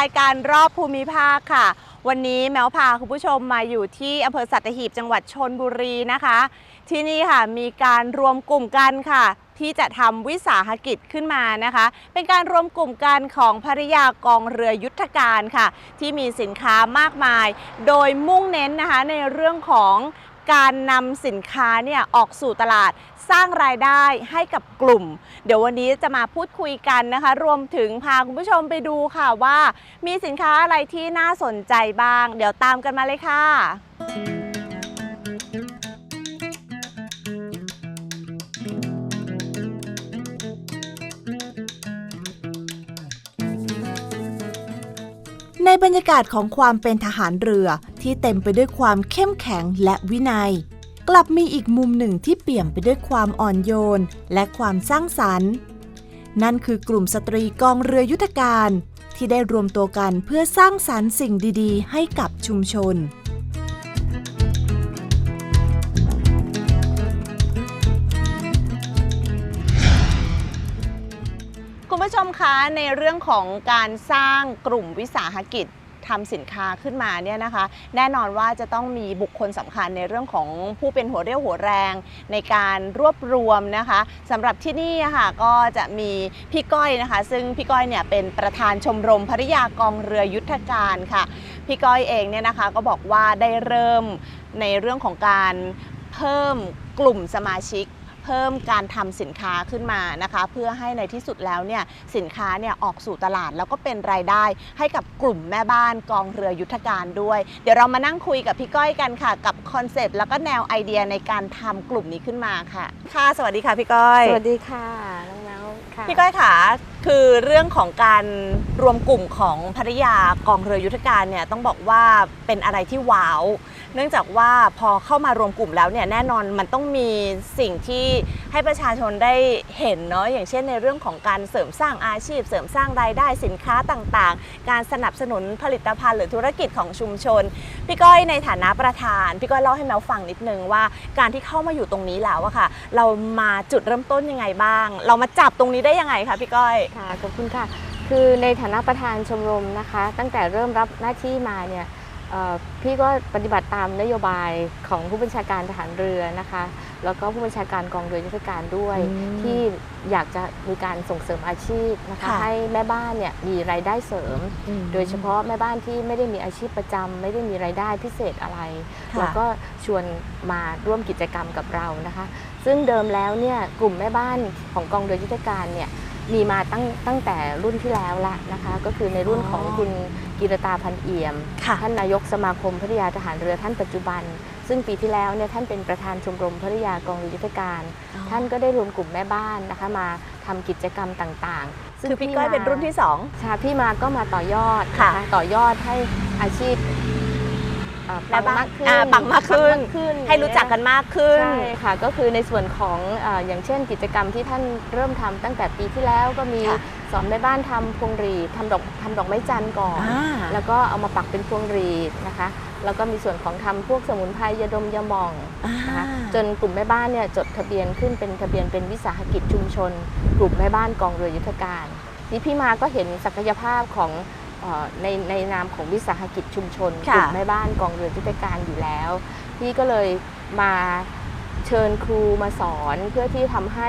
ราสู่รายการรอบภูมิภาคค่ะ วันนี้แมวพาคุณผู้ชมมาอยู่ที่อำเภอสัตหีบจังหวัดชนบุรีนะคะ ที่นี่ค่ะมีการรวมกลุ่มกันค่ะ ที่จะทำวิสาหกิจขึ้นมานะคะ เป็นการรวมกลุ่มกันของภริยากองเรือยุทธการค่ะ ที่มีสินค้ามากมาย โดยมุ่งเน้นนะคะในเรื่องของ การนำสินค้าเนี่ยออกสู่ตลาดสร้างรายได้ให้กับกลุ่ม เดี๋ยววันนี้จะมาพูดคุยกันนะคะ รวมถึงพาคุณผู้ชมไปดูค่ะว่า มีสินค้าอะไรที่น่าสนใจบ้าง เดี๋ยวตามกันมาเลยค่ะ ในบรรยากาศของความเป็นทหารเรือที่เต็มไปด้วยความเข้มแข็งและวินัย กลับมีอีกมุมหนึ่งที่เปี่ยมไปด้วยความอ่อนโยน และความสร้างสรรค์ นั่นคือกลุ่มสตรีกองเรือยุทธการ ที่ได้รวมตัวกันเพื่อสร้างสรรค์สิ่งดี ๆ ให้กับชุมชน คุณผู้ชมคะในเรื่องของการสร้างกลุ่มวิสาหกิจทำสินค้าขึ้นมาเนี่ยนะคะ แน่นอนว่าจะต้องมีบุคคลสำคัญในเรื่องของผู้เป็นหัวเรี่ยวหัวแรง ในการรวบรวมนะคะสำหรับที่นี่ค่ะก็จะมีพี่ก้อยนะคะ ซึ่งพี่ก้อยเนี่ยเป็นประธานชมรมภริยากองเรือยุทธการค่ะ พี่ก้อยเองเนี่ยนะคะก็บอกว่าได้เริ่มในเรื่องของการเพิ่มกลุ่มสมาชิก พิ่มการทำสินค้าขึ้นมานะคะ เพื่อให้ในที่สุดแล้วเนี่ยสินค้าเนี่ยออกสู่ตลาดแล้วก็เป็นรายได้ให้กับกลุ่มแม่บ้านกองเรือยุทธการด้วย เดี๋ยวเรามานั่งคุยกับพี่ก้อยกันค่ะ กับคอนเซปต์แล้วก็แนวไอเดียในการทำกลุ่มนี้ขึ้นมาค่ะ ค่ะ สวัสดีค่ะพี่ก้อย สวัสดีค่ะน้องแมวค่ะพี่ก้อยค่ะคือเรื่องของการรวมกลุ่มของภริยากองเรือยุทธการเนี่ยต้องบอกว่าเป็นอะไรที่ว้าว เนื่องจากว่าพอเข้ามารวมกลุ่มแล้วเนี่ยแน่นอนมันต้องมีสิ่งที่ให้ประชาชนได้เห็นเนาะอย่างเช่นในเรื่องของการเสริมสร้างอาชีพ เสริมสร้างรายได้สินค้าต่างๆ การสนับสนุนผลิตภัณฑ์หรือธุรกิจของชุมชน พี่ก้อยในฐานะประธาน พี่ก้อยเล่าให้แมวฟังนิดนึงว่าการที่เข้ามาอยู่ตรงนี้แล้วอะค่ะ เรามาจุดเริ่มต้นยังไงบ้าง เรามาจับตรงนี้ได้ยังไงคะพี่ก้อยค่ะขอบคุณค่ะ คือในฐานะประธานชมรมนะคะ ตั้งแต่เริ่มรับหน้าที่มาเนี่ย พี่ก็ปฏิบัติตามนโยบายของผู้บัญชาการทหารเรือนะคะ แล้วก็ผู้บัญชาการกองเรือยุทธการด้วยอืมที่อยากจะมีการส่งเสริมอาชีพนะคะค่ะให้แม่บ้านเนี่ยมีรายได้เสริม โดยเฉพาะแม่บ้านที่ไม่ได้มีอาชีพประจำไม่ได้มีรายได้พิเศษอะไรค่ะเราก็ชวนมาร่วมกิจกรรมกับเรานะคะ ซึ่งเดิมแล้วเนี่ยกลุ่มแม่บ้านของกองเรือยุทธการเนี่ย มีมาตั้งตั้งแต่รุ่นที่แล้วละนะคะ ก็คือในรุ่นของคุณกิรตาพันเอี่ยมค่ะท่านนายกสมาคมภริยาทหารเรือท่านปัจจุบัน ซึ่งปีที่แล้วเนี่ยท่านเป็นประธานชมรมภริยากองเรือยุทธการ ท่านก็ได้รวมกลุ่มแม่บ้านนะคะมาทำกิจกรรมต่างๆคือพี่ก้อยเป็นรุ่นที่สองใช่พี่มาก็มาต่อยอดค่ะนต่อยอดให้อาชีพเอ่อแม่ ปังบ้านมากขึ้นอ่าปังมากขึ้นปังมากขึ้น ให้รู้จักกันมากขึ้น ใช่ค่ะ ก็คือในส่วนของเอออย่างเช่นกิจกรรมที่ท่านเริ่มทำตั้งแต่ปีที่แล้วก็มีค่ะสอนแม่บ้านทำพวงหรีดทำดอกทำดอกไม้จันทร์ก่อนอ่าแล้วก็เอามาปักเป็นพวงหรีดนะคะ แล้วก็มีส่วนของทำพวกสมุนไพรยาดมยาหม่องนะคะจนกลุ่มแม่บ้านเนี่ยจดทะเบียนขึ้นเป็นทะเบียนเป็นวิสาหกิจชุมชน กลุ่มแม่บ้านกองเรือยุทธการนี่พี่มาก็เห็นศักยภาพของเออ ในในนามของวิสาหกิจชุมชนค่ะกลุ่มแม่บ้านกองเรือยุทธการอยู่แล้ว พี่ก็เลยมาเชิญครูมาสอนเพื่อที่ทำให้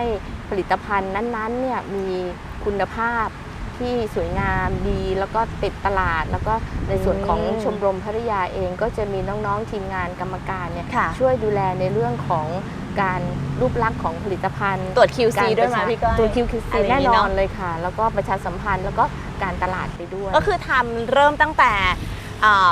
ผลิตภัณฑ์นั้นๆเนี่ยมีคุณภาพที่สวยงามดีแล้วก็ติดตลาด แล้วก็ในส่วนของอืมชมรมภริยาเองก็จะมีน้องๆทีมงานกรรมการเนี่ยค่ะช่วยดูแลในเรื่องของการรูปลักษณ์ของผลิตภัณฑ์ ตรวจ QC การด้วยไหมประชาพี่ก้อยตัว QC อะไรอย่างแน่นี้นเนออะนเลยค่ะ แล้วก็ประชาสัมพันธ์แล้วก็ การตลาดไปด้วย ก็คือทำเริ่มตั้งแต่อ่า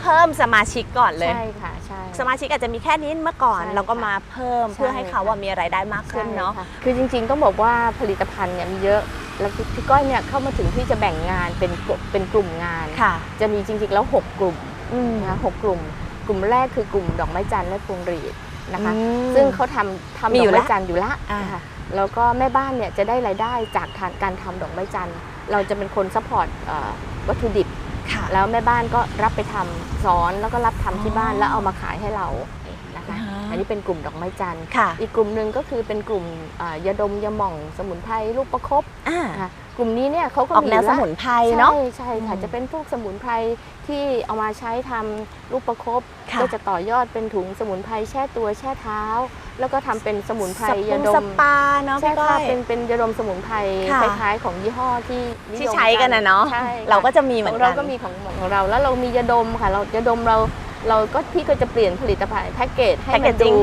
เเพิ่มสมาชิกก่อนเลย ใช่ค่ะใช่ สมาชิกอาจจะมีแค่นี้เมื่อก่อน ใช่เราก็มาเพิ่มใช่ เพื่อให้เขาว่ามีรายได้มากขึ้นเนาะ ใช่ค่คือจริงๆต้องบอกว่าผลิตภัณฑ์เนี่ยมีเยอะ แล้วพี่ก้อยเนี่ยเข้ามาถึงที่จะแบ่งงานเป็นกลุ่มเป็นกลุ่มงาน ค่ะจะมีจริงๆแล้ว 6 กลุ่มอืมนะคะหกกลุ่ม กลุ่มแรกคือกลุ่มดอกไม้จันทร์และพวงหรีดนะคะอืมซึ่งเขาทำทำมีดอยู่อกแล้ไม้วจันทร์อยู่ละอ่า นะคะแล้วก็แม่บ้านเนี่ยจะได้รายได้จากทางการทำดอกไม้จันทร์ เราจะเป็นคนซัพพอร์ตเอ่อวัตถุดิบค่ะแล้วแม่บ้านก็รับไปทำสอนแล้วก็รับทำที่บ้านอ๋อแล้วเอามาขายให้เรานะคะ อ่าอันนี้เป็นกลุ่มดอกไม้จันทร์ค่ะอีกกลุ่มหนึ่งก็คือเป็นกลุ่มอ่ายาดมยาหม่องสมุนไพรลูกประคบอ่านะคะกลุ่มนี้เนี่ยเขาก็ออกมีแนวยู่สละมุนไพรเนาะใช่ใช่ค่ะอืมจะเป็นพวกสมุนไพรที่เอามาใช้ทำลูกประคบค่ะก็จะต่อยอดเป็นถุงสมุนไพรแช่ตัวแช่เท้า แล้วก็ทำเป็นสมุนไพรสปยางดสมปาเนาะใช่พี่ก้ค่ะอยเป็นเป็นยาดมสมุนไพรค่ะคล้ายๆของยี่ห้อที่นิยมที่ใช้กันนะเนาะใช่ค่ะเราก็จะมีเหขมืออนงกัเรานก็มีของของเราแล้วเรามียาดมค่ะ เรายาดมเรา เราก็พี่ก็จะเปลี่ยนผลิตภัณฑ์แพ็กเกจให้มัน Packaging ดู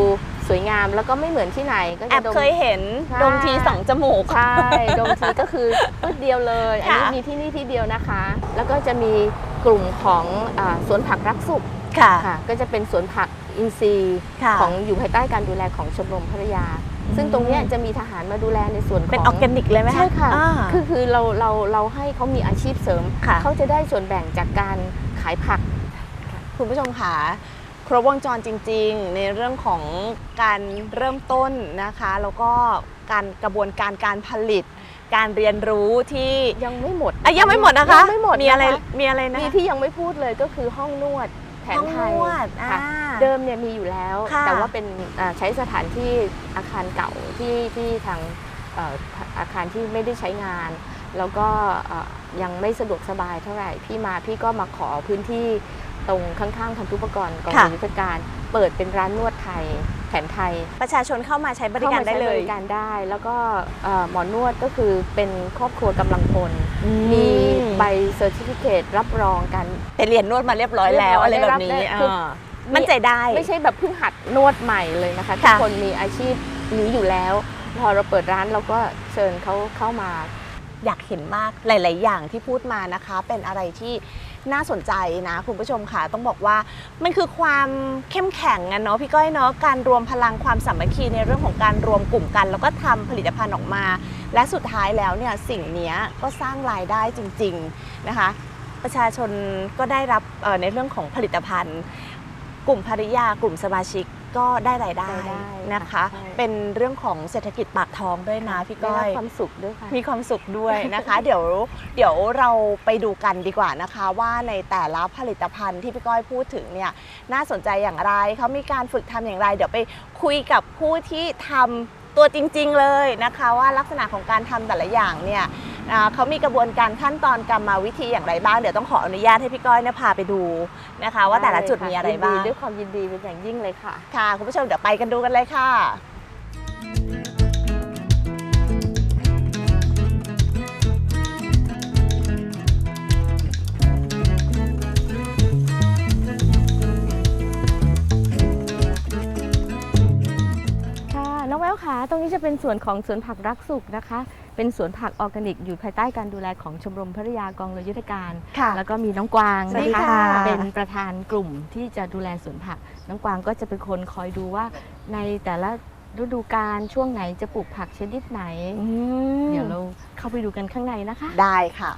สวยงามแล้วก็ไม่เหมือนที่ไหนก็แอจะบดม เคยเห็นใช่ ดมทีสองจมูก ใช่ดมทีก็คือพืชเดียวเลย อันนี้ค่ะ มีที่นี่ที่เดียวนะคะ แล้วก็จะมีกลุ่มของอาสวนผักรักสุขค่ะค่ะ ก็จะเป็นสวนผักอินทรีย์ ค่ะ ของอยู่ภายใต้การดูแลของชมรมภรรยาซึ่งตรงเนี้ยจะมีทหารมาดูแลในส่วนของเป็นออร์แกนิกเลยไหมใช่ค่ะ อ่า คือคือเราเราเราให้เขามีอาชีพเสริม ค่ะ เขาจะได้ส่วนแบ่งจากการขายผัก คุณผู้ชมค่ะครบวงจรจริง ๆ ในเรื่องของการเริ่มต้นนะคะ แล้วก็การกระบวนการการผลิต การเรียนรู้ที่ยังไม่หมดอะยังไม่หมดนะคะยังไม่หมดมีอะไรนคมีอะไรนะมีที่ยังไม่พูดเลยก็คือห้องนวดแผนห้องไทนยวดอ่าค่ะเดิมเนี่ยมีอยู่แล้ว ค่ะ แต่ว่าเป็นอ่าใช้สถานที่อาคารเก่าที่ที่ทางเอ่ออาคารที่ไม่ได้ใช้งาน แล้วก็เอ่อยังไม่สะดวกสบายเท่าไหร่พี่มาพี่ก็มาขอพื้นที่ ตรงข้างๆทันทุปกรณ์กองค่ะ ยุทธการ เปิดเป็นร้านนวดไทยแผนไทยประชาชนเข้ามาใช้บริการได้เลยข้มใช้บริการได้ แล้วก็เอ่อหมอนวดก็คือเป็นครอบครัวกำลังพล อืมีใบเซอร์ติฟิเคตรับรองการไปเรียนนวดมาเรียบร้อยแล้วเรีอะไรยบร้อยแบบนี้ได้รับคืออ่ามั่นใจได้ ไม่ใช่แบบเพิ่งหัดนวดใหม่เลยนะคะทุกค่ะ คนมีอาชีพนี้อยู่แล้ว พอเราเปิดร้านเราก็เชิญเขาเข้ามา อยากเห็นมากหลาย ๆ อย่างที่พูดมานะคะ เป็นอะไรที่น่าสนใจนะคุณผู้ชมค่ะต้องบอกว่ามันคือความเข้มแข็งอะเนาะพี่ก้อยเนาะการรวมพลังความสามัคคีในเรื่องของการรวมกลุ่มกัน แล้วก็ทำผลิตภัณฑ์ออกมา และสุดท้ายแล้วเนี่ยสิ่งนี้ก็สร้างรายได้จริง ๆ นะคะ ประชาชนก็ได้รับในเรื่องของผลิตภัณฑ์ กลุ่มภริยากลุ่มสมาชิก ก็ได้รายได้รายได้นะคะใช่เป็นเรื่องของเศรษฐกิจปากท้องด้วยนะพี่ได้ก้รัอบยความสุขด้วยค่ะมีความสุขด้วยนะคะ เดี๋ยวเดี๋ยวเราไปดูกันดีกว่านะคะ ว่าในแต่ละผลิตภัณฑ์ที่พี่ก้อยพูดถึงเนี่ยน่าสนใจอย่างไรเขามีการฝึกทำอย่างไร เดี๋ยวไปคุยกับผู้ที่ทำ ตัวจริง ๆ เลยนะคะว่าลักษณะของการทำแต่ละอย่างเนี่ยอ่าเขามีกระบวนการขั้นตอนกรรมวิธีอย่างไรบ้าง เดี๋ยวต้องขออนุญาตให้พี่ก้อยเนี่ยพาไปดูนะคะ ว่าแต่ละจุดมีอะไรบ้างยินดีด้วยความยินดีเป็นอย่างยิ่งเลยค่ะค่ะคุณผู้ชมเดี๋ยวไปกันดูกันเลยค่ะค่ะ ค่ะตรงนี้จะเป็นส่วนของสวนผักรักสุขนะคะ เป็นสวนผักออร์แกนิก อยู่ภายใต้การดูแลของชมรมภริยากองเรือยุทธการ ค่ะแล้วก็มีน้องกวางสวัสนะดีคะค่ะเป็นประธานกลุ่มที่จะดูแลสวนผัก น้องกวางก็จะเป็นคนคอยดูว่า ในแต่ละฤดูกาลช่วงไหนจะปลูกผักชนิดไหน เดี๋ยวเราเข้าไปดูกันข้างในนะคะ ได้ค่ะ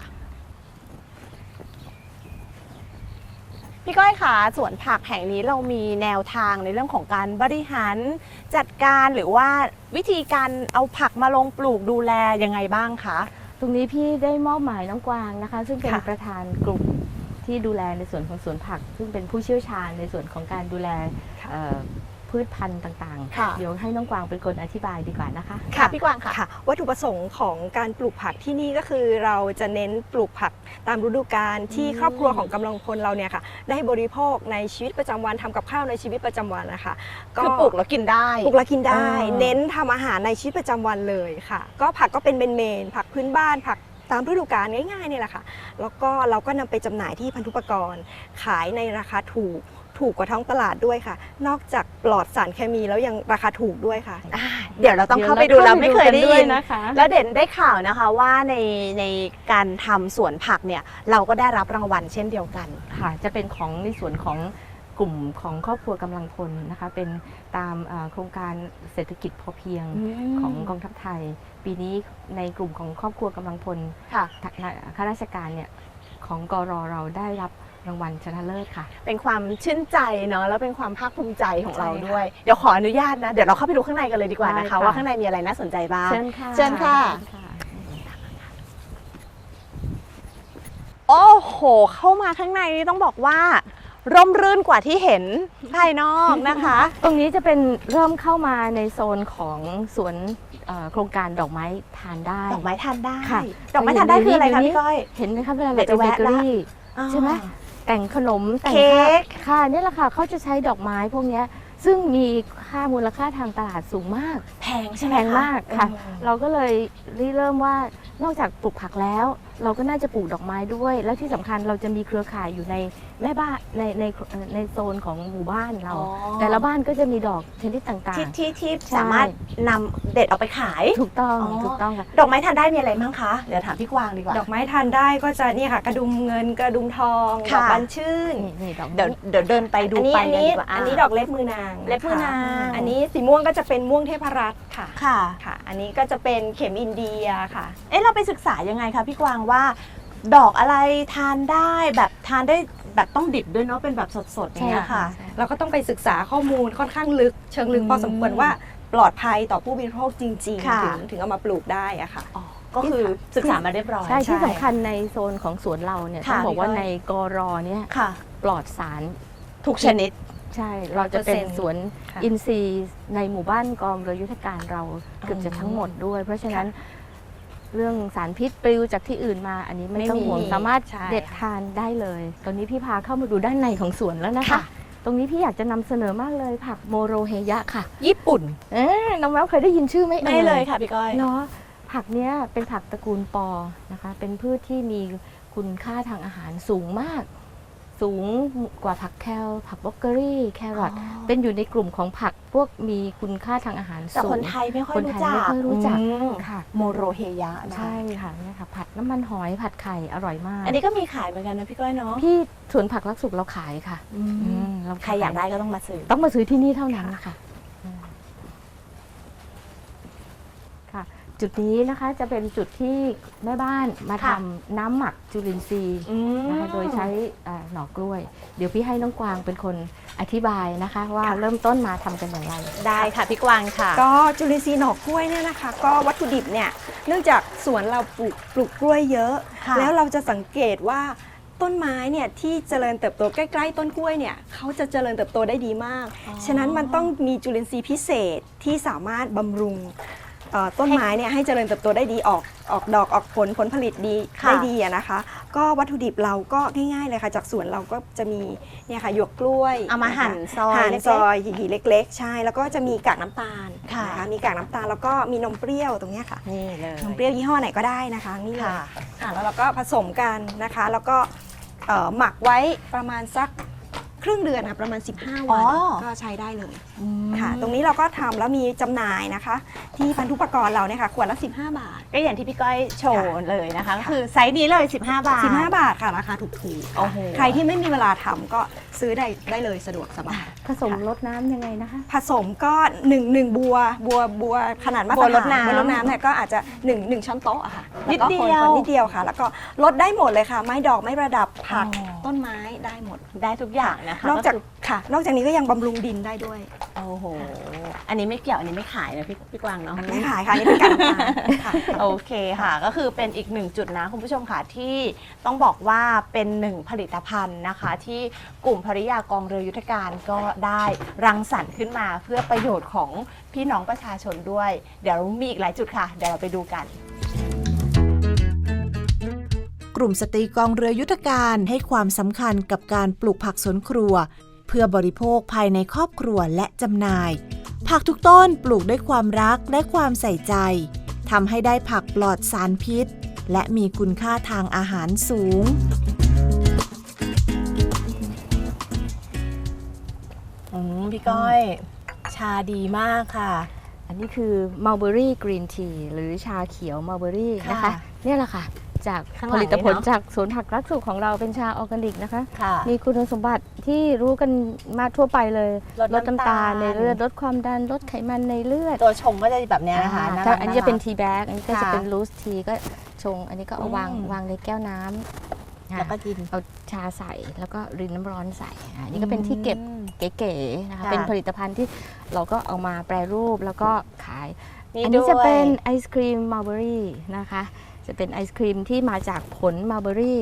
พี่ก้อยคะสวนผักแห่งนี้เรามีแนวทางในเรื่องของการบริหารจัดการหรือว่าวิธีการเอาผักมาลงปลูกดูแลยังไงบ้างคะ ตรงนี้พี่ได้มอบหมายน้องกวางนะคะ ซึ่งเป็นค่ะ ประธานกลุ่มที่ดูแลในส่วนของสวนผัก ซึ่งเป็นผู้เชี่ยวชาญในส่วนของการดูแลเอ่อ พืชพันธุ์ต่างค่ะ ๆ เดี๋ยวให้น้องกวางเป็นคนอธิบายดีกว่านะคะ ค่ะพี่กวางค่ะ ค่ะวัตถุประสงค์ของการปลูกผักที่นี่ก็คือเราจะเน้นปลูกผักตามฤดูกาลที่อืมครอบครัวของกำลังพลเราเนี่ยค่ะ ได้บริโภคในชีวิตประจำวันทำกับข้าวในชีวิตประจำวันนะคะคือปลูกแล้วกินได้ ปลูกแล้วกินได้ อ่า เน้นทำอาหารในชีวิตประจำวันเลยค่ะ ก็ผักก็เป็นเมนๆผักพื้นบ้านผักตามฤดูกาลง่ายๆเนี่ยแหละค่ะ แล้วก็เราก็นำไปจำหน่ายที่พันธุปกรณ์ขายในราคาถูก ถูกกว่าท้องตลาดด้วยค่ะ นอกจากปลอดสารเคมีแล้วยังราคาถูกด้วยค่ะ อ่าเดี๋ยวเราต้องเข้าไปดูเราไม่เคยได้ยิน นะคะ แล้วเด่นได้ข่าวนะคะว่าในในการทำสวนผักเนี่ยเราก็ได้รับรางวัลเช่นเดียวกัน ค่ะจะเป็นของในส่วนของกลุ่มของครอบครัวกำลังพลนะคะ เป็นตามเอ่อโครงการเศรษฐกิจพอเพียงของกองทัพไทย ปีนี้ในกลุ่มของครอบครัวกำลังพลค่ะ ข้าราชการเนี่ยของกรเราได้รับ รางวัลชนะเลิศค่ะ เป็นความชื่นใจเนาะแล้วเป็นความภาคภูมิใจของเราใช่ค่ะด้วย เดี๋ยวขออนุญาตนะ เดี๋ยวเราเข้าไปดูข้างในกันเลยดีกว่าได้นะคะค่ะว่าข้างในมีอะไรน่าสนใจบ้างเชิญค่ะเชิญค่ะเชิญโอ้โห เข้ามาข้างในนี่ต้องบอกว่า ร่มรื่นกว่าที่เห็นภายนอกนะคะ ตรงนี้จะเป็นเริ่มเข้ามาในโซนของสวนเอ่อโครงการดอกไม้ทานได้ ดอกไม้ทานได้ค่ะ ดอกไม้ทานได้คืออะไรคะเดี๋ยวนี้พี่ก้อย เห็นไหมคะเวลาเดี๋เรายวไปจะเบแวะละเกอรี่ใช่ไหม แต่งขนมแต่งเค้กค่ะเนี่ยแหละค่ะเขาจะใช้ดอกไม้พวกเนี้ยซึ่งมีค่ามูลค่าทางตลาดสูงมาก แพงใช่ไหมแพงมากค่ะอืมเราก็เลยริเริ่มว่านอกจากปลูกผักแล้ว เราก็น่าจะปลูกดอกไม้ด้วย แล้วที่สำคัญเราจะมีเครือข่ายอยู่ใน แม่บ้านในในเอ่อในโซนของหมู่บ้านเรา อ๋อ แต่ละบ้านก็จะมีดอกชนิดต่าง ที่ที่ที่ใช่ สามารถนำเด็ดออกไปขาย ๆ ถูกต้องอ๋อ ถูกต้องค่ะ ดอกไม้ทานได้มีอะไรบ้างคะเดี๋ยวถามพี่กวางดีกว่า ดอกไม้ทานได้ก็จะนี่ค่ะ กระดุมเงินกระดุมทองดค่ะ อกบานชื่นนี่นี่ดอกเดี๋ยวเดี๋ยวเดินไปดูอันนี้ไปอันกันนี้ดีกว่าอันนี้ดอกเล็บมือนางเล็บมือนางอันนี้สีม่วงก็จะเป็นม่วงเทพรัตน์ค่ะค่ะ ค่ะ อันนี้ก็จะเป็นเข็มอินเดียค่ะ เอ๊ะเราไปศึกษายังไงคะพี่กวางว่า ดอกอะไรทานได้แบบทานได้ แบบต้องดิบด้วยเนาะเป็นแบบสดๆอย่างเงี้ยค่ะเราก็ต้องไปศึกษาข้อมูลค่อนข้างลึก เชิงลึกอืมพอสมควรว่าปลอดภัยต่อผู้บริโภคจริงค่ะๆถึงถึงเอามาปลูกได้อะค่ะ อ๋อก็คือศึกษามาเรียบร้อย ใช่ที่ใช่สำคัญในโซนของสวนเราเนี่ยค่ะ ต้องบอกว่าพี่ก้อยในกรอเนี่ยค่ะ ปลอดสารทุกชนิด ใช่เราจะเป็น100%สวนค่ะอินทรีย์ในหมู่บ้านกองเรือยุทธการเราเกือบจะทั้งหมดด้วย เพราะฉะนั้น เรื่องสารพิษปลิวจากที่อื่นมา อันนี้ไม่ไม่ต้องมีห่วงสามารถใช่ เด็ดทานได้เลย ตอนนี้พี่พาเข้ามาดูด้านในของสวนแล้วนะคะค่ะตรงนี้พี่อยากจะนำเสนอมากเลยผักโมโรเฮยะค่ะ ญี่ปุ่นเอ๊ะน้องแววเคยได้ยินชื่อไหมไม่เลยค่ะพี่ก้อย เนาะผักเนี้ยเป็นผักตระกูลปอนะคะ เป็นพืชที่มีคุณค่าทางอาหารสูงมาก สูงกว่าผักแคลผักบล็อกเกอรี่ แครอทอ๋อเป็นอยู่ในกลุ่มของผักพวกมีคุณค่าทางอาหารแต่สูคงนไทยไม่ค่อยคนไทรู้ยจักไม่ค่อยรู้จักอืมค่ะ โมโรเฮยะนะใช่ค่ะเนี่ยค่ะ ผัดน้ำมันหอยผัดไข่อร่อยมาก อันนี้ก็มีขายเหมือนกันนะพี่ก้อยเนาะพี่สวนผักรักสุขเราขายค่ะอืมอืมเใครอยากได้ก็ต้องมาซื้อต้องมาซื้อที่นี่เท่านั้นค่ะอืมค่ะ จุดนี้นะคะจะเป็นจุดที่แม่บ้านมาทำค่ะน้ำหมักจุลินทรีย์อืม นะคะโดยใช้อ่าหน่อกล้วย เดี๋ยวพี่ให้น้องกวางเป็นคนอธิบายนะคะ ว่าค่ะ เริ่มต้นมาทำกันอย่างไร ได้ค่ะพี่กวางค่ะ ก็จุลินทรีย์หน่อกล้วยเนี่ยนะคะ ก็วัตถุดิบเนี่ยเนื่องจากสวนเราปลูกปลูกกล้วยเยอะ ค่ะ แล้วเราจะสังเกตว่าต้นไม้เนี่ยที่เจริญเติบโตใกล้ๆ ต้นกล้วยเนี่ยเขาจะเจริญเติบโตได้ดีมาก ฉะนั้นมันต้องมีจุลินทรีย์พิเศษที่สามารถบำรุง เอ่อต้นไม้เนี่ยให้เจริญเติบโตได้ดีออกออกดอกออกผลผลผลิตดีค่ะ ได้ดีอะนะคะ ก็วัตถุดิบเราก็ง่ายๆเลยค่ะ จากสวนเราก็จะมีเนี่ยค่ะหยวกกล้วยเอามาหั่นนะคะซอยหั่นเล็กๆซอยหยีๆเล็ก ๆ ใช่ แล้วก็จะมีกากน้ำตาลค่ะ นมีกากน้ำตาลแล้วก็มีนมเปรี้ยวตรงเนี้ยค่ะนี่เลยนมเปรี้ยวยี่ห้อไหนก็ได้นะคะนี่เลยค่ะอะแล้วเราก็ผสมกันนะคะ แล้วก็เอ่อหมักไว้ประมาณสัก ครึ่งเดือนค่ะประมาณ 15 วัน อ๋อ ก็ใช้ได้เลยอืมค่ะ ตรงนี้เราก็ทำแล้วมีจำหน่ายนะคะ ที่พันธุปกรณ์เราเนี่ยค่ะขวดละ 15 บาท ก็อย่างที่พี่ก้อยโชว์เลยนะคะก็ค่ะคือไซส์นี้เลย 15 บาท 15 บาทค่ะ ราคาถูกๆโอ้โห ใครที่ไม่มีเวลาทำก็ซื้อได้ได้เลยสะดวกสบาย ผสมรดน้ำยังไงนะคะ ผสมก็หนึ่งหนึ่งบัวบัวบัวขนาดมาตรบัวรดฐานน้ำ บัวรดน้ำเนี่ยก็อาจจะหนึ่งหนึ่งช้อนโต๊ะอะค่ะ นิดแล้วก็เดีคนยวคนนิดเดียวค่ะ แล้วก็ลดได้หมดเลยค่ะ ไม้ดอกไม้ประดับผักอ๋อ ต้นไม้ได้หมด ได้ทุกอย่างนะคะนอกจากคือค่ะ นอกจากนี้ก็ยังบำรุงดินได้ด้วยโอ้โห อันนี้ไม่เกี่ยว อันนี้ไม่ขายนะพี่พี่กวางเนาะ ไม่ขายค่ะนี่เป็นการทานค่ะ โอเคค่ะ ก็คือเป็นอีกหนึ่งจุดนะคุณผู้ชมค่ะที่ต้องบอกว่าเป็นหนึ่งผลิตภัณฑ์นะคะ ที่กลุ่มภริยากองเรือยุทธการก็ได้รังสรรค์ขึ้นมาเพื่อประโยชน์ของพี่น้องประชาชนด้วย เดี๋ยวมีอีกหลายจุดค่ะ เดี๋ยวเราไปดูกัน กลุ่มสตรีกองเรือยุทธการให้ความสำคัญกับการปลูกผักสวนครัว เพื่อบริโภคภายในครอบครัวและจำหน่าย ผักทุกต้นปลูกด้วยความรักและความใส่ใจทำให้ได้ผักปลอดสารพิษ และมีคุณค่าทางอาหารสูงอืมพี่ก้อย ชาดีมากค่ะ อันนี้คือ mulberry green tea หรือชาเขียว mulberry นะคะค่ะเนี่ยแหละค่ะ จากข้างหลัผงลิตผลนี้เนอะจากสวนผักรักสุขของเราเป็นชาออร์แกนิกนะคะ ค่ะมีคุณสมบัติที่รู้กันมาทั่วไปเลยลดน้ำตาลในเลือดลดความดันลดไขมันในเลือดตัวชงก็จะแบบเนี้ยนะคะอ่าาถ้ารักอันนี้จะเป็นารัก ทีแบ็กอันนี้ก็จะค่ะเป็นลูสทีก็ชง อันนี้ก็เอาวางอืม วางในแก้วน้ำค่ะแล้วก็กิน เอาชาใส่แล้วก็รินน้ำร้อนใส่อ่านี่ก็เป็นที่เก็บอืมเก๋ๆนะคะค่ะ เป็นผลิตภัณฑ์ที่เราก็เอามาแปรรูปแล้วก็ขายนี่อันนี้ด้วยจะเป็นไอศครีมมัลเบอรี่นะคะ จะเป็นไอศครีมที่มาจากผลมัลเบอรี่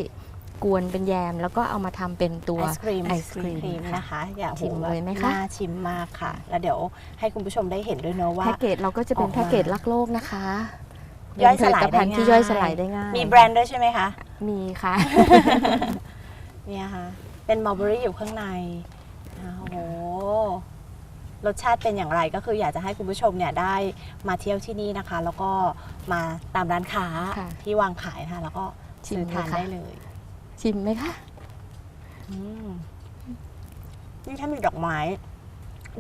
กวนเป็นแยม แล้วก็เอามาทำเป็นตัวไอศครีมไอศครีมมนะคะ อยากชิมโหเลยไหมคะน่าชิมมากค่ะ แล้วเดี๋ยวให้คุณผู้ชมได้เห็นด้วยเนอะว่าแพ็กเกจเราก็จะเป็นออกมาแพ็กเกจรักโลกนะคะย่อยสลายเป็นผลิตภัณฑ์ได้ที่ง่ายย่อยสลายได้ง่าย มีแบรนด์ด้วยใช่ไหมคะ มีค่ะ เนี่ยค่ะ เป็นมัลเบอรี่อยู่ข้างในอ่าโอ้โห รสชาติเป็นอย่างไรก็คืออยากจะให้คุณผู้ชมเนี่ยได้มาเที่ยวที่นี่นะคะ แล้วก็มาตามร้านค้าค่ะที่วางขายนะคะแล้วก็ชิมซื้อทานเลยค่ะ ได้เลยชิมไหมคะ อืมนี่ถ้ามีดอกไม้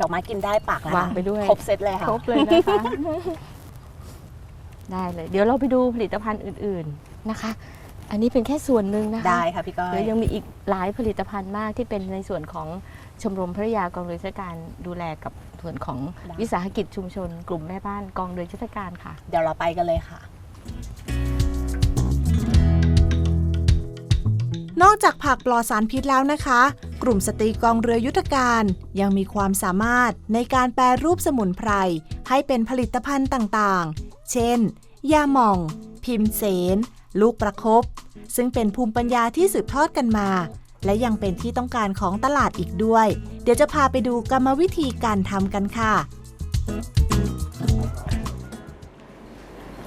ดอกไม้กินได้ปากแล้ววางไปด้วย ครบเซตเลยค่ะ ครบเลยนะคะ ได้เลย เดี๋ยวเราไปดูผลิตภัณฑ์อื่นๆนะคะ อันนี้เป็นแค่ส่วนหนึ่งนะคะได้ค่ะพี่ก้อย เดี๋ยวยังมีอีกหลายผลิตภัณฑ์มากที่เป็นในส่วนของ ชมรมพระยากองเรือราชการดูแลกับส่วนของได้วิสาหกิจชุมชน กลุ่มแม่บ้านกองเรือราชการค่ะ เดี๋ยวเราไปกันเลยค่ะ นอกจากผักปลอดสารพิษแล้วนะคะ กลุ่มสตรีกองเรือยุทธการยังมีความสามารถในการแปรรูปสมุนไพร ให้เป็นผลิตภัณฑ์ต่างๆ เช่น ยาหม่อง พิมเสน ลูกประคบซึ่งเป็นภูมิปัญญาที่สืบทอดกันมา และยังเป็นที่ต้องการของตลาดอีกด้วย เดี๋ยวจะพาไปดูกรรมวิธีการทำกันค่ะ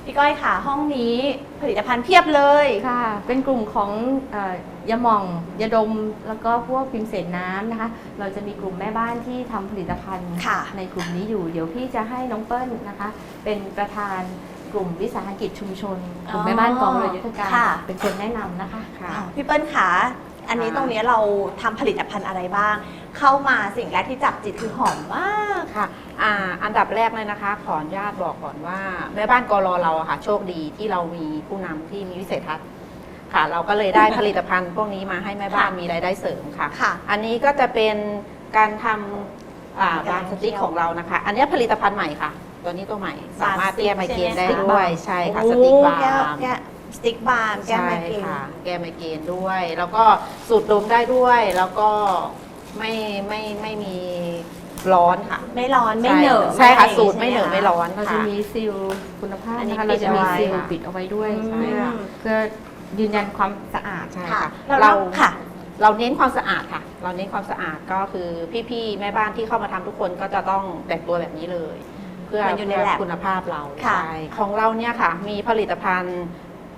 พี่ก้อยค่ะห้องนี้ผลิตภัณฑ์เพียบเลย ค่ะ เป็นกลุ่มของเออยาหม่อง ยาดม แล้วก็พวกพิมเสนน้ำนะคะ เราจะมีกลุ่มแม่บ้านที่ทำผลิตภัณฑ์ค่ะ ในกลุ่มนี้อยู่ เดี๋ยวพี่จะให้น้องเปิ้ลนะคะ เป็นประธานกลุ่มวิสาหกิจชุมชน กลุ่มแม่บ้านกองเรือยุทธการ ค่ะ เป็นคนแนะนำนะคะ ค่ะอ่าพี่เปิ้ลขา อันนี้ค่ะตรงนี้เราทำผลิตภัณฑ์อะไรบ้าง เข้ามาสิ่งแรกที่จับจิตคือหอมมากค่ะอ่าอันดับแรกเลยนะคะ ขออนุญาตบอกก่อนว่า แม่บ้านกรอเราอะค่ะ โชคดีที่เรามีผู้นำที่มีวิสัยทัศน์ค่ะ เราก็เลยได้ผลิตภัณฑ์พวกนี้มาให้แม่บ้านค่ะมีรายได้เสริมค่ะค่ะอันนี้ก็จะเป็นการทำอ่าบาร์สติ๊กของเรานะคะ อันนี้ผลิตภัณฑ์ใหม่ค่ะ ตัวนี้ตัวใหม่สามารถแก้ไมเกรนได้ด้วยใช่ค่ะสติ๊กบาแก้วร์แก้ว สติ๊กบาร์แก้วใช่ไมเกรน ค่ะ แก้ไมเกรนด้วย แล้วก็สูดดมได้ด้วย แล้วก็ไม่ไม่ไม่มีร้อนค่ะไม่ร้อนไม่เหนอะใช่ค่ะอรสูตรไม่เหนอะใช่ไม่คะร้อนเราจะค่ะ มีซีลคุณภาพอันนี้นะคะปิเราดจะมีเอาไว้ซีลค่ะปิดเอาไว้ด้วยอืม ใช่ค่ะเพื่อยืนยันความสะอาดใช่ค่ะ ค่ะแล้วเราค่ะ เราเน้นความสะอาดค่ะ เราเน้นความสะอาดก็คือพี่ๆแม่บ้านที่เข้ามาทำทุกคนก็จะต้องแต่งตัวแบบนี้เลย เพื่อมันอยู่ในเพื่อ lab คุณภาพเราค่ะ ใช่ของเราเนี่ยค่ะ มีผลิตภัณฑ์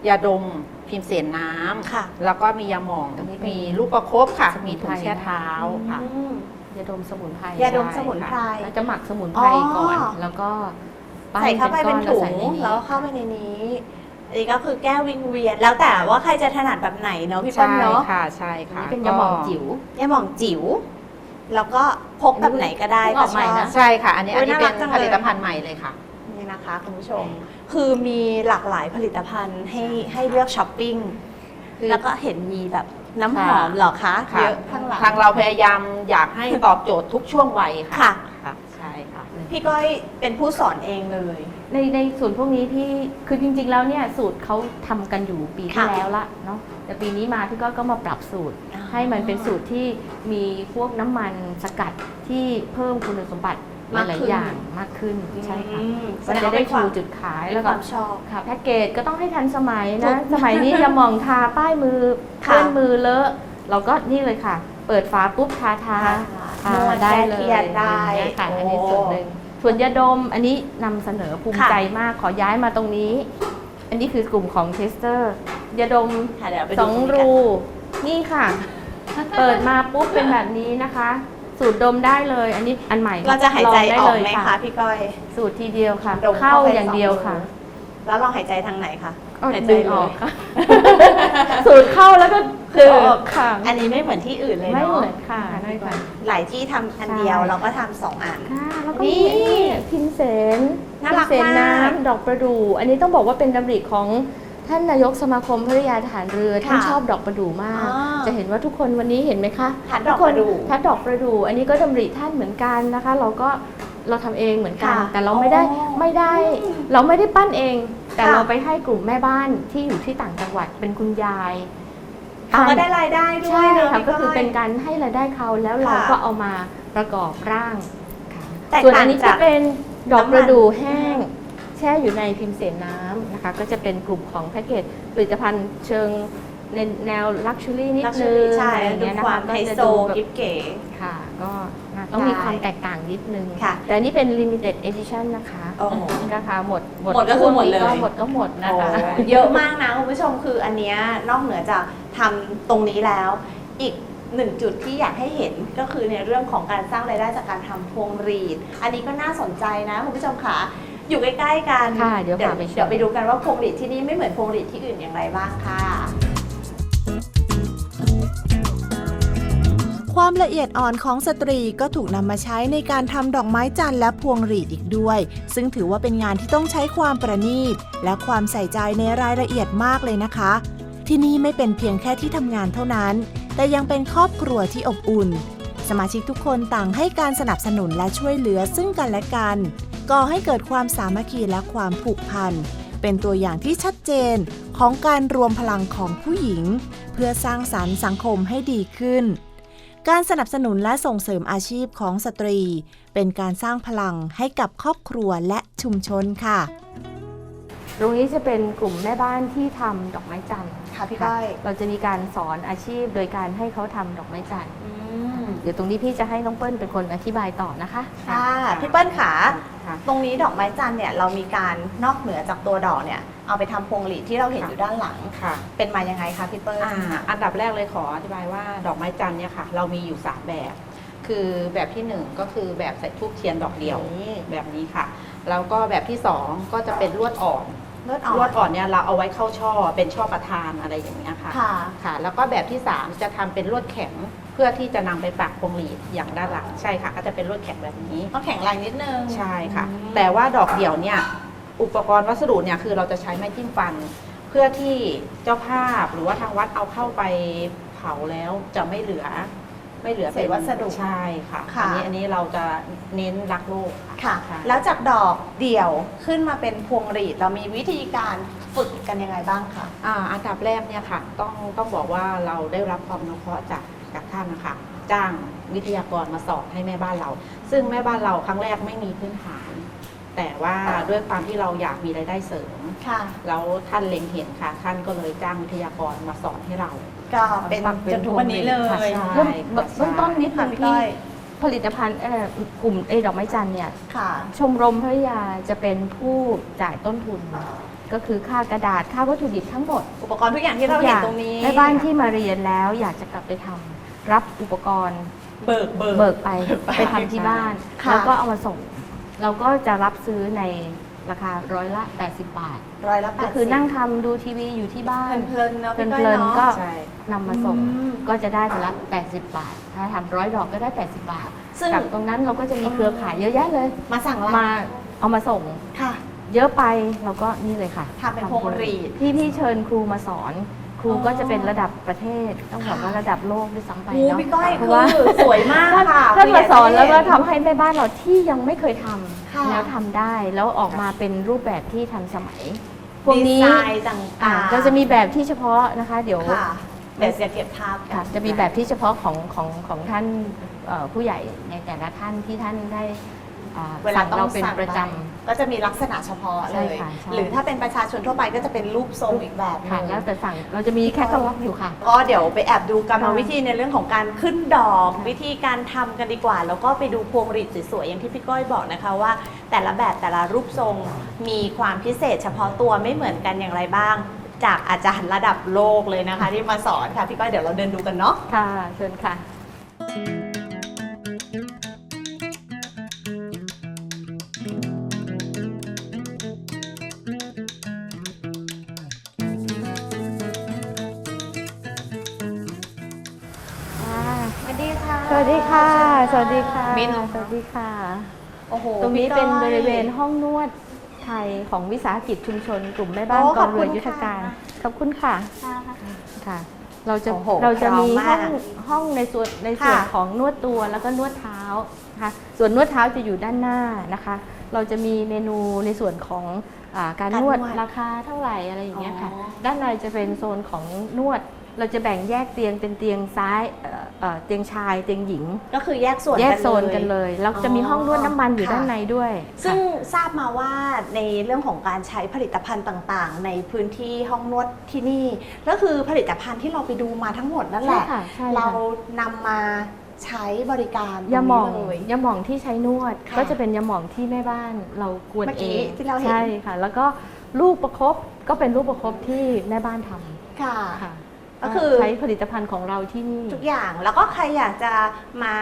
ยาดมพิมพ์เสนน้ำค่ะแล้วก็มียาหม่องอันนี้เป็น มีลูกประคบค่ะสมุมีนไพรถุงแช่เท้าค่ะ อืม ยาดมสมุนไพรยาดมใช่สมุนไพรค่ะเราจะหมักสมุนไพรก่อน อ๋อ แล้วก็ปั้นใส่เข้าไปเป็นก้อถุแล้งวใส่ในนี้แล้วเข้าไปในนี้อันนี้ก็คือแก้ววิงเวียนแล้วแต่ว่าใครจะถนัดแบบไหนเนาะพี่เปิ้ลใช่เนาะค่ะใช่อันค่ะนี้เป็นยาหม่องจิ๋ว ยาหม่องจิ๋วแล้วก็พกแบบไหนก็ได้เพิ่งออกใหม่นะก็ชบใช่ค่ะ อันนี้โอ้อัยนนี้น่าเป็รันกจังเลย ผลิตภัณฑ์ใหม่เลยค่ะ นี่นะคะคุณผู้ชม คือมีหลากหลายผลิตภัณฑ์ให้ให้เลือกช้อปปิ้งคือแล้วก็เห็นมีแบบน้ำหอมค่ะเหรอคะค่ะเยอะข้างหลังทางเราพยายามอยากให้ตอบโจทย์ทุกช่วงวัยค่ะค่ะค่ะใช่ค่ะพี่ก้อยเป็นผู้สอนเองเลย ในในสูตรพวกนี้พี่คือจริง ๆ แล้วเนี่ยสูตรเขาทำกันอยู่ปีที่ค่ะแล้วละเนาะแต่ปีนี้มาพี่ก็ก็มาปรับสูตรอ๋อให้มันเป็นสูตรที่มีพวกน้ำมันสกัดที่เพิ่มคุณสมบัติ หมากลายขึ้นๆอย่างมากขึ้นใช่ค่ะอืมมันจะได้ชูจุดขายแล้แล้ววก็ก็ชอบ ค่ะแพ็กเกจก็ต้องให้ทันสมัยถูนะ กสมัยนี้จะมองทาป้ายมือค่ะ เปื้อนมือเลอะเราก็นี่เลยค่ะ เปิดฝาปุ๊บทาทานวดได้ได้เลเคยรียดได้อย่างเงี้ยค่ะโอันนี้ส่วนหนึ่งส่วนยาดมอันนี้นำเสนอภูมิค่ะ ใจมากขอย้ายมาตรงนี้ อันนี้คือกลุ่มของเทสเตอร์ยาดมค่ะเดี๋ยวไปสดูองตนี้กันรู นี่ค่ะ เปิดมาปุ๊บเป็นแบบนี้นะคะ สูตรดมได้เลย อันนี้อันใหม่เราจะหายใจลงได้ออกเลยไหมคะพี่ก้อย สูตรทีเดียวค่ะ ดมเข้าไปอย่างเดียวสค่ะรูแล้วลองหายใจทางไหนคะก็หายใจดึงเลออยกค่ะ สูตรเข้าแล้วก็คือออกค่ะ อันนี้ไม่เหมือนที่อื่นเลยไม่เนาะเหมือนค่ะไม่เหมือน หลายที่ทำอันเดียวใช่ เราก็ทำสองอัน ค่ะแล้วก็นี่มีอันนี้พิมเสนน่ารักเศษมาก น้ำดอกประดู่อันนี้ต้องบอกว่าเป็นดำริของ ท่านนายกสมาคมภริยาทหารเรือท่านค่ะชอบดอกประดู่มากอ่าจะเห็นว่าทุกคนวันนี้เห็นไหมคะทัดดอกทุคนประดู่ทัดดอกประดู่อันนี้ก็ดำริท่านเหมือนกันนะคะ เราก็เราทำเองเหมือนกันค่ะแต่เราไม่ได้อ๋อไม่ได้ เราไม่ได้ปั้นเอง แต่ค่ะเราไปให้กลุ่มแม่บ้านที่อยู่ที่ต่างจังหวัดเป็นคุณยายเขาก็ได้รายได้ด้วใช่ยเนอะค่ะพี่ก็คือก้ยเป็นการให้รายได้เขาแล้วเราค่ะก็เอามาประกอบร่างค่ะแตกส่วนต่างอันนี้จาจะกเป็นดอกน้ำมันประดู่แห้ง แช่อยู่ในพิมพ์เสนน้ำนะคะ ก็จะเป็นกลุ่มของแพ็กเกจผลิตภัณฑ์เชิงในแนวลักชัวรี่นิดนึงใช่อะไรอย่างดูเงี้ยนะควาคะมก็ไฮจะโซดูแบบกิ๊บเก๋ค่ะ ก็ต้องมีความแตกต่างนิดนึงค่ะแต่อันนี้เป็น limited edition นะคะโอ้โหนะคะหมดหมดก็คือหมดเลยก็หมดก็หมดนะคะ เยอะมากนะคุณผู้ชมคืออันเนี้ยนอกเหนือจากทำตรงนี้แล้ว อีกหนึ่งจุดที่อยากให้เห็นก็คือในเรื่องของการสร้างรายได้จากการทำพวงหรีด อันนี้ก็น่าสนใจนะคุณผู้ชมค่ะ อยู่ใกล้ๆกันค่ะเดี๋ยวพาไปชม เดี๋ยวไปดูกันว่าพวงหรีดที่นี่ไม่เหมือนพวงหรีดที่อื่นอย่างไรบ้างค่ะ ความละเอียดอ่อนของสตรีก็ถูกนำมาใช้ในการทำดอกไม้จันทร์และพวงหรีดอีกด้วย ซึ่งถือว่าเป็นงานที่ต้องใช้ความประณีต และความใส่ใจในรายละเอียดมากเลยนะคะ ที่นี่ไม่เป็นเพียงแค่ที่ทำงานเท่านั้น แต่ยังเป็นครอบครัวที่อบอุ่น สมาชิกทุกคนต่างให้การสนับสนุนและช่วยเหลือซึ่งกันและกัน ก่อให้เกิดความสามัคคีและความผูกพัน เป็นตัวอย่างที่ชัดเจนของการรวมพลังของผู้หญิง เพื่อสร้างสรรค์สังคมให้ดีขึ้น การสนับสนุนและส่งเสริมอาชีพของสตรี เป็นการสร้างพลังให้กับครอบครัวและชุมชนค่ะตรงนี้จะเป็นกลุ่มแม่บ้านที่ทำดอกไม้จันทร์ค่ะพี่ก้อยเราจะมีการสอนอาชีพโดยการให้เขาทำดอกไม้จันทร์อืมเดี๋ยวตรงนี้พี่จะให้น้องเปิ้ลเป็นคนอธิบายต่อนะคะ ค่ะ พี่เปิ้ลขา ค่ะ ตรงนี้ดอกไม้จันทร์เนี่ยเรามีการนอกเหนือจากตัวดอกเนี่ยเอาไปทำพวงหรีดที่เราเห็นอยู่ด้านหลัง ค่ะเป็นมายังไงคะพี่เปิ้ล อ่าอันดับแรกเลยขออธิบายว่าดอกไม้จันทร์เนี่ยค่ะ เรามีอยู่3แบบ คือแบบที่1ก็คือแบบใส่ทูบเทียนดอกเดียว นี่ แบบนี้ค่ะ แล้วก็แบบที่2ก็จะเป็นลวดอ่อน เลือดออลวดกอ่อนเนี่ยเราเอาไว้เข้าช่อเป็นช่อประทานอะไรอย่างเงี้ยค่ะ ค่ะ ค่ะ แล้วก็แบบที่3จะทำเป็นลวดแข็ง เพื่อที่จะนำไปปักพวงหรีดอย่างด้านหลังใช่ค่ะ ก็จะเป็นลวดแข็งแบบนี้ต้องแข็งแรงนิดนึงใช่ค่ะอืมแต่ว่าดอกเดี่ยวเนี่ยอุปกรณ์วัสดุเนี่ยคือเราจะใช้ไม้จิ้มฟัน เพื่อที่เจ้าภาพหรือว่าทางวัดเอาเข้าไปเผาแล้วจะไม่เหลือไม่เหลือเศษวัสดุใช่ค่ะค่ะอันนี้อันนี้เราจะเน้นรักโลกค่ะใช่แล้วจากดอกเดี่ยวขึ้นมาเป็นพวงหรีดเรามีวิธีการฝึกกันยังไงบ้างคะอ่าอันดับแรกเนี่ยค่ะ ต้องต้องบอกว่าเราได้รับความอนุเคราะห์จาก จากท่านนะคะจ้างวิทยากรมาสอนให้แม่บ้านเรา ซึ่งแม่บ้านเราครั้งแรกไม่มีพื้นฐาน แต่ว่าด้วยความที่เราอยากมีรายได้เสริมค่ะ แล้วท่านเล็งเห็นค่ะ ท่านก็เลยจ้างวิทยากรมาสอนให้เรา ก็เป็นปักเป็นจนทุกวันนี้เลยค่ะใช่เริ่มเบื้องต้นนิดนึค่ะงพี่ที่ก้อยผลิตภัณฑ์เอ่อกลุ่มเอดอกไม้จันทร์เนี่ย ค่ะ ชมรมพระยาจะเป็นผู้จ่ายต้นทุน ก็คือค่ากระดาษค่าวัตถุดิบทั้งหมดอุปกรณ์ทุกอย่างที่เราเห็นตรงนี้แม่บ้านที่มาเรียนแล้วอยากจะกลับไปทำ รับอุปกรณ์เบิกเบิก เบิกไปไปทำที่บ้าน ค่ะ แล้วก็เอามาส่ง เราก็จะรับซื้อในราคาร้อยละ 80 บาท ร้อยละแปดก็สิบคือนั่งทำดูทีวีอยู่ที่บ้าน เพลินๆเนาะพี่ก้อยเพลินเนาะ ๆก็ ใช่ นำมาส่งอืมก็จะได้คนละ 80 บาท ถ้าทำร้อยดอกก็ได้ 80 บาทซึ่งกับตรงนั้นเราก็จะมีเครือข่ายเยอะแยะเลย มาสั่งเรามาเอามาส่ง ค่ะ เยอะไปเราก็นี่เลยค่ะทำเป็นพวงหรีดพี่พี่เชิญครูมาสอนค รูอ๋อก็จะเป็นระดับประเทศ ต้องบอกว่าค่ะระดับโลกด้วยซ้ำไปโอ้เนาะพี่ก้อยเพคืราะว่าอสวยมากท่านค่ะท่านมาสอนแล้วก็คืออยาทำให้แม่บ้านเราที่ยังไม่เคยทำค่ะ แล้วทำได้แล้วออกมาเป็นรูปแบบที่ทันสมัย พวกดีนี้ไซน์ต่อ่าางๆก็จะมีแบบที่เฉพาะนะคะ เดี๋ยวค่ะเดี๋ยวจะเก็บภาพกัค่ะนจะมีแบบที่เฉพาะของของของท่านเอ่อผู้ใหญ่ในแต่ละท่านที่ท่านได้อ่า เวลาสั่งต้องเราเป็นสั่งประจไปก็จะมีลักษณะเฉพาะใช่เลยค่ะใช่ หรือถ้าเป็นประชาชนทั่วไปก็จะเป็นรูปทรงอีกแบบหำนึค่ะงแล้วแต่สั่งเราจะมีแคตตาล็อกอยู่ค่ะ ก็เดี๋ยวไปแอบดูกรรมค่ะวิธีในเรื่องของการขึ้นดอกค่ะวิธีการทำกันดีกว่า แล้วก็ไปดูพวงหรีดสวยๆอย่างที่พี่ก้อยบอกนะคะว่า แต่ละแบบแต่ละรูปทรงมีความพิเศษ เฉพาะตัวไม่เหมือนกันอย่างไรบ้าง จากอาจารย์ระดับโลกเลยนะคะ ที่มาสอนค่ะพี่ก้อยเดี๋ยวเราเดินดูกันเนาะ ค่ะ เชิญค่ะ สวัสดีค่ะมิ้นสวัสดีค่ะ โอ้โหตรงนี้พี่เป็นก้อยบริเวณห้องนวดไทยของวิสาหกิจชุมชน กลุ่มแม่บ้านโอ้กองเรือขอบคุณยุทธการค่ะขอบคุณค่ะ ค่ะ เราจะโอ้โหเราจะมีพร้อมห้มาอกงห้องในส่วนในส่วนค่ะ ของนวดตัวแล้วก็นวดเท้านะคะส่วนนวดเท้าจะอยู่ด้านหน้านะคะ เราจะมีเมนูในส่วนของอาการการนวดนวดราคาเท่าไหร่อะไรอย่างเงี้ยค่ะ อ๋อ ด้านในจะเป็นโซนของนวด เราจะแบ่งแยกเตียงเป็นเตียงซ้ายเอ่อ เอ่อเตียงชายเตียงหญิง ก็คือแยกส่วนแยกกันโซนกันเลย แล้วจะมีห้องนวดน้ำมันอยู่ค่ะด้านในด้วย ซึ่งค่ะทราบมาว่าในเรื่องของการใช้ผลิตภัณฑ์ต่างๆ ในพื้นที่ห้องนวดที่นี่ก็คือผลิตภัณฑ์ที่เราไปดูมาทั้งหมดนั่นแหใช่ละค่ะใช่เราค่ะนำมาใช้บริการยาหม่องตรงนี้เลยยาหม่องที่ใช้นวดค่ะก็จะเป็นยาหม่องที่แม่บ้านเรากวนเมื่อเอกี้งที่เราเห็นใช่ค่ะ แล้วก็ลูกประคบก็เป็นลูกประคบที่แม่บ้านทค่ะำค่ะ ก็คือใช้ผลิตภัณฑ์ของเราที่นี่ทุกอย่างแล้วก็ใครอยากจะมา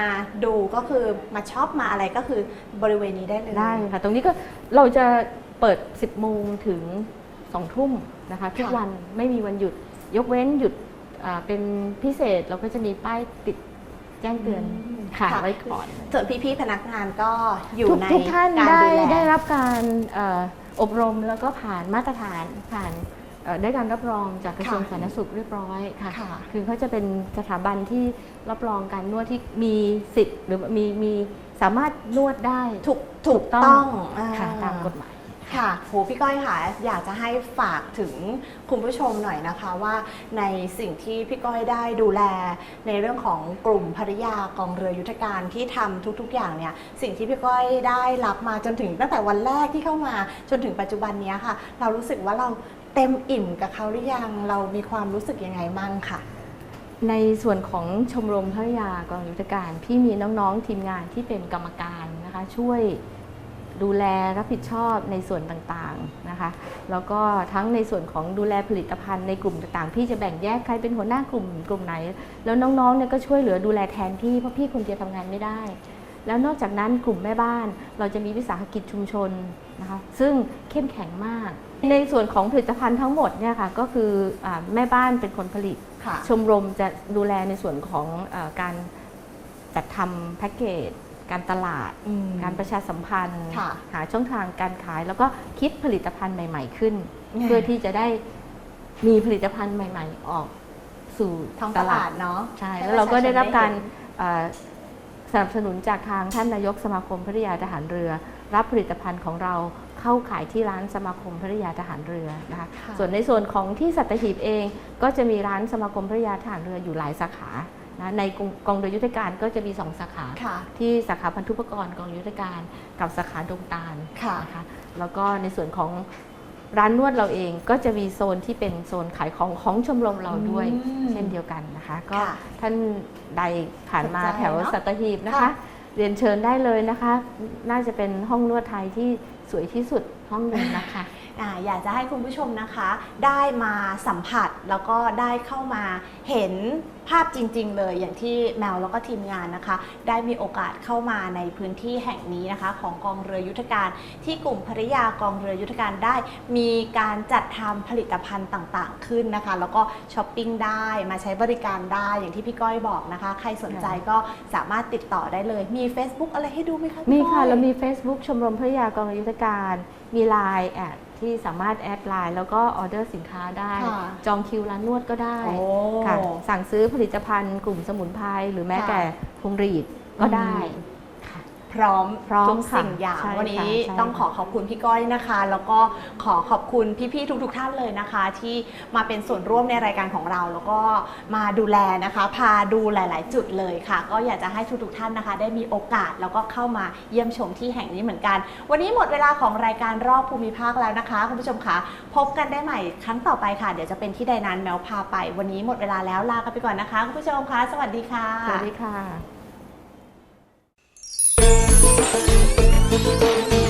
ดูก็คือมาช็อปมาอะไรก็คือบริเวณนี้ได้เลยได้ค่ะ ตรงนี้ก็เราจะเปิด 10โมงถึง2ทุ่มนะคะทุกค่ะวันไม่มีวันหยุด ยกเว้นหยุดอ่าเป็นพิเศษเราก็จะมีป้ายติดแจ้งเตือนค่ะไว้ก่อนส่วนพี่ๆพนักงานก็อยู่ทุกในทุกท่านการได้ดูแลได้รับการเอ่ออบรมแล้วก็ผ่านมาตรฐานผ่านเอ่อ ได้การรับรองจากกระทรวงค่ะสาธารณสุขเรียบร้อยค่ะค่ะ คือเขาจะเป็นสถาบันที่รับรองการนวดที่มีสิทธิ์หรือมีมีสามารถนวดได้ถูกถูกต้ต้อองงค่ะอ่ตามกฎหมายค่ะโหพี่ก้อยค่ะอยากจะให้ฝากถึงคุณผู้ชมหน่อยนะคะว่าในสิ่งที่พี่ก้อยได้ดูแล ในเรื่องของกลุ่มภริยากองเรือยุทธการที่ทำทุก ๆ อย่างเนี่ยสิ่งที่พี่ก้อยได้รับมาจนถึงตั้งแต่วันแรกที่เข้ามาจนถึงปัจจุบันเนี้ยค่ะ เรารู้สึกว่าเรา เต็มอิ่มกับเขาหรือยังเรามีความรู้สึกยังไงมั่งค่ะ ในส่วนของชมรมภริยากองยุทธการ พี่มีน้องๆทีมงานที่เป็นกรรมการนะคะ ช่วยดูแลรับผิดชอบในส่วนต่างๆนะคะ แล้วก็ทั้งในส่วนของดูแลผลิตภัณฑ์ในกลุ่มต่างๆ พี่จะแบ่งแยกใครเป็นหัวหน้ากลุ่มกลุ่มไหน แล้วน้องๆเนี่ยก็ช่วยเหลือดูแลแทนพี่เพราะพี่คนเดียวทำงานไม่ได้ แล้วนอกจากนั้นกลุ่มแม่บ้านเราจะมีวิสาหกิจชุมชนนะคะ ซึ่งเข้มแข็งมาก ในส่วนของผลิตภัณฑ์ทั้งหมดเนี่ยค่ะก็คืออาแม่บ้านเป็นคนผลิต ค่ะ ชมรมจะดูแลในส่วนของเออการจัดทำแพ็กเกจ การตลาด อืม การประชาสัมพันธ์ ค่ะหาช่องทางการขาย แล้วก็คิดผลิตภัณฑ์ใหม่ ๆ ขึ้นอืมเพื่อที่จะได้มีผลิตภัณฑ์ใหม่ ๆ ออกสู่ท้องตลาดเนาะใช่ให้แล้วเราก็ได้รับการปะชชนเห็น เอ่อสนับสนุนจากทางท่านนายกสมาคมภริยาทหารเรือ รับผลิตภัณฑ์ของเรา เข้าขายที่ร้านสมาคมภริยาทหารเรือนะคะค่ะส่วนในส่วนของที่สัตหีบเองก็จะมีร้านสมาคมภริยาทหารเรืออยู่หลายสาขานะในกองกองเรือยุทธการก็จะมีสองสาขาค่ะที่สาขาพันธุปกรณ์กองยุทธการกับสาขาดงตาลค่ะนะคะแล้วก็ในส่วนของร้านนวดเราเองก็จะมีโซนที่เป็นโซนขายของของชมรมเราด้วยอืมเช่นเดียวกันนะคะ ก็ค่ะท่านใดผ่านมาสนใจแถวเนอะสัตหีบนะคะค่ะเรียนเชิญได้เลยนะคะ น่าจะเป็นห้องนวดไทยที่ สวยที่สุดห้องหนึ่งนะคะ อ่าอยากจะให้คุณผู้ชมนะคะ ได้มาสัมผัสแล้วก็ได้เข้ามาเห็นภาพจริง ๆ เลยอย่างที่แมวแล้วก็ทีมงานนะคะ ได้มีโอกาสเข้ามาในพื้นที่แห่งนี้นะคะ ของกองเรือยุทธการ ที่กลุ่มภริยากองเรือยุทธการได้ มีการจัดทำผลิตภัณฑ์ต่างๆ ขึ้นนะคะ แล้วก็ช้อปปิ้งได้มาใช้บริการได้อย่างที่พี่ก้อยบอกนะคะ ใครสนใจก็สามารถติดต่อได้เลย มี Facebook อะไรให้ดูไหมคะพี่มีค่ะก้อยเรามี Facebook ชมรมพระยากองยุทธการ มี Line แอด ที่สามารถแอดไลน์แล้วก็ออเดอร์สินค้าได้ ค่ะจองคิวร้านนวดก็ได้โอ้ค่ะสั่งซื้อผลิตภัณฑ์กลุ่มสมุนไพรหรือแม้ค่ะแต่พวงหรีดก็ได้อืม พร้อมพร้อมทุกค่ะสิ่งอย่างใช่วันนี้ค่ะใช่ต้องขอขอบคุณพี่ก้อยนะคะ แล้วก็ขอขอบคุณพี่ๆทุกๆท่านเลยนะคะ ที่มาเป็นส่วนร่วมในรายการของเรา แล้วก็มาดูแลนะคะ พาดูหลาย ๆ จุดเลยค่ะ ก็อยากจะให้ทุกๆท่านนะคะ ได้มีโอกาสแล้วก็เข้ามาเยี่ยมชมที่แห่งนี้เหมือนกัน วันนี้หมดเวลาของรายการรอบภูมิภาคแล้วนะคะคุณผู้ชมคะพบกันได้ใหม่ครั้งต่อไปค่ะ เดี๋ยวจะเป็นที่ใดนั้นแมวพาไป วันนี้หมดเวลาแล้วลากันไปก่อนนะคะคุณผู้ชมคะสวัสดีค่ะ สวัสดีค่ะ Müzik